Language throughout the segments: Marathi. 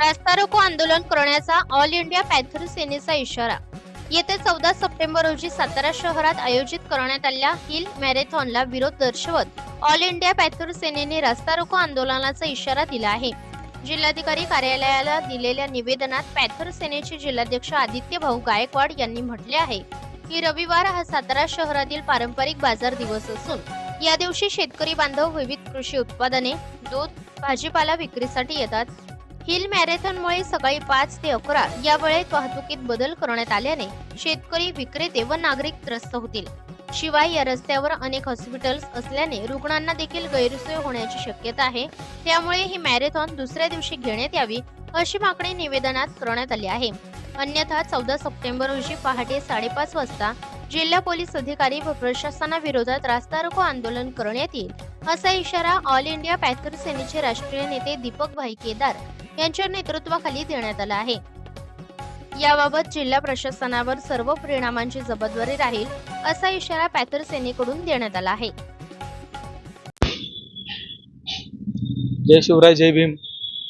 रास्ता रोको आंदोलन करण्याचा ऑल इंडिया पॅथर सेनेचा इशारा. येत्या चौदा सप्टेंबर रोजी सातारा शहरात आयोजित करण्यात आलेल्या हिल मॅरेथॉनला विरोध दर्शवत ऑल इंडिया पॅथर सेनेने रास्ता रोको आंदोलनाचा इशारा दिला आहे. जिल्हाधिकारी कार्यालयाला दिलेल्या निवेदनात पॅथर सेनेचे जिल्हाध्यक्ष आदित्य भाऊ गायकवाड यांनी म्हटले आहे की रविवार हा सातारा शहरातील पारंपरिक बाजार दिवस असून या दिवशी शेतकरी बांधव विविध कृषी उत्पादने दूध भाजीपाला विक्रीसाठी येतात. हिल मॅरेथॉनमुळे सकाळी पाच ते अकरा या वेळेत वाहतुकीत बदल करण्यात आल्याने शेतकरी विक्रेते व नागरिक त्रस्त होतील. शिवाय या रस्त्यावर अनेक हॉस्पिटल्स असल्याने रुग्णांना देखील गैरसोय होण्याची शक्यता आहे. त्यामुळे ही मॅरेथॉन दुसऱ्या दिवशी घेण्यात यावी अशी मागणी निवेदनात करण्यात आली आहे. अन्यथा चौदा सप्टेंबर रोजी पहाटे साडेपाच वाजता जिल्हा पोलीस अधिकारी व प्रशासनाविरोधात रास्ता रोको आंदोलन करण्यात येईल असा इशारा ऑल इंडिया पॅथर सेनेचे राष्ट्रीय नेते दीपक भाई केदार यांच्या नेतृत्वाखाली देण्यात आला आहे. याबाबत जिल्हा प्रशासनावर सर्व परिणामांची जबाबदारी राहील असा इशारा पॅथर सेनेकडून देण्यात आला आहे. जय शिवराय जय भीम.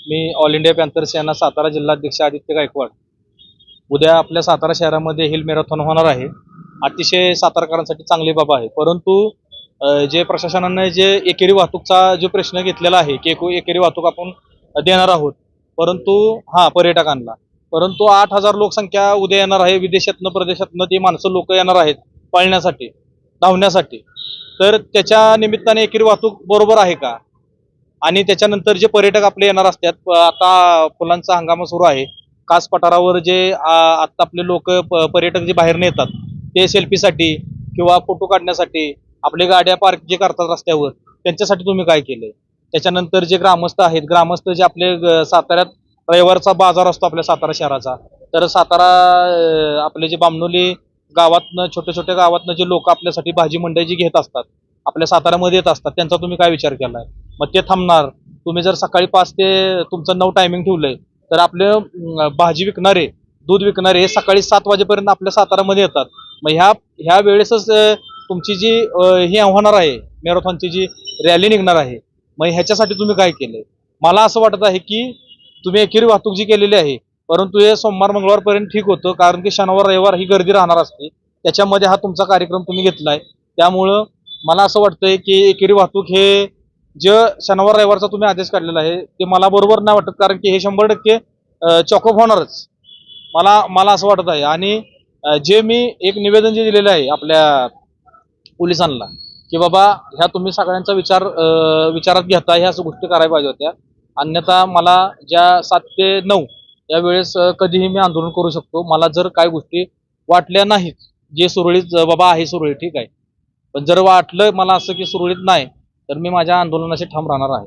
मी all India panther Sena Satara जिल्हाध्यक्ष आदित्य गायकवाड. उद्या आपल्या सातारा शहरामध्ये हिल मॅरेथॉन होणार आहे. अतिशय सातारकरांसाठी चांगली बाब आहे. परंतु जे प्रशासनाने जे एकेरी वाहतूकचा जो प्रश्न घेतलेला आहे की एकू- एकेरी वाहतूक आपण देणार आहोत परंतु हा पर्यटकांना परंतु आठ हजार लोकसंख्या उद्या येणार आहे विदेशातनं प्रदेशातनं ती माणसं लोक येणार आहेत पाळण्यासाठी धावण्यासाठी तर त्याच्या निमित्ताने एकेरी वाहतूक बरोबर आहे का? आणि त्याच्यानंतर जे पर्यटक आपले येणार असतात आता फुलांचा हंगाम सुरू आहे. कास पठारावर जे आत्ता आता आपले लोक पर्यटक जे बाहेर येतात ते सेल्फीसाठी किंवा फोटो काढण्यासाठी आपले गाड्या पार्क जे करतात रस्त्यावर त्यांच्यासाठी तुम्ही काय केलंय? त्याच्यानंतर जे ग्रामस्थ आहेत ग्रामस्थ जे आपले ग- साताऱ्यात रविवारचा बाजार असतो आपल्या सातारा शहराचा. तर सातारा आपले जे बामनोली गावातनं छोट्या छोट्या गावातनं जे लोक आपल्यासाठी भाजी मंडई जी घेत असतात आपल्या साताऱ्यामध्ये येत असतात त्यांचा तुम्ही काय विचार केलाय? मग ते थांबणार. तुम्ही जर सकाळी पाच ते तुमचं नऊ टायमिंग ठेवलंय तर आपले भाजी विकणारे दूध विकणारे हे सकाळी सात वाजेपर्यंत आपल्या साताऱ्यामध्ये येतात. मग ह्या ह्या वेळेसच तुमची जी ही होणार आहे मॅरेथॉनची जी रॅली निघणार आहे मग ह्याच्यासाठी तुम्ही काय केलंय? मला असं वाटत आहे की तुम्ही एकेरी वाहतूक जी केलेली आहे परंतु हे सोमवार मंगळवारपर्यंत ठीक होतं कारण की शनिवार रविवार ही गर्दी राहणार असते. त्याच्यामध्ये हा तुमचा कार्यक्रम तुम्ही घेतलाय. त्यामुळं मला असं वाटतंय की एकेरी वाहतूक हे जे शनिवार रविवारचा तुम्ही आदेश काढलेला आहे ते मला बरोबर नाही वाटत कारण की हे शंभर टक्के चॉकअप होणारच. मला मला असं वाटत आहे. आणि जे मी एक निवेदन जे दिलेलं आहे आपल्या पोलिसांना की बाबा ह्या तुम्ही सगळ्यांचा विचार विचारात घेता ह्या असं गोष्टी करायला पाहिजे होत्या. अन्यथा मला ज्या सात ते नऊ या वेळेस कधीही मी आंदोलन करू शकतो. मला जर काय गोष्टी वाटल्या नाहीत जे सुरळीत बाबा आहे सुरळीत ठीक आहे. पण जर वाटलं मला असं की सुरळीत नाही तर मी माझ्या आंदोलनाशी ठाम राहणार आहे.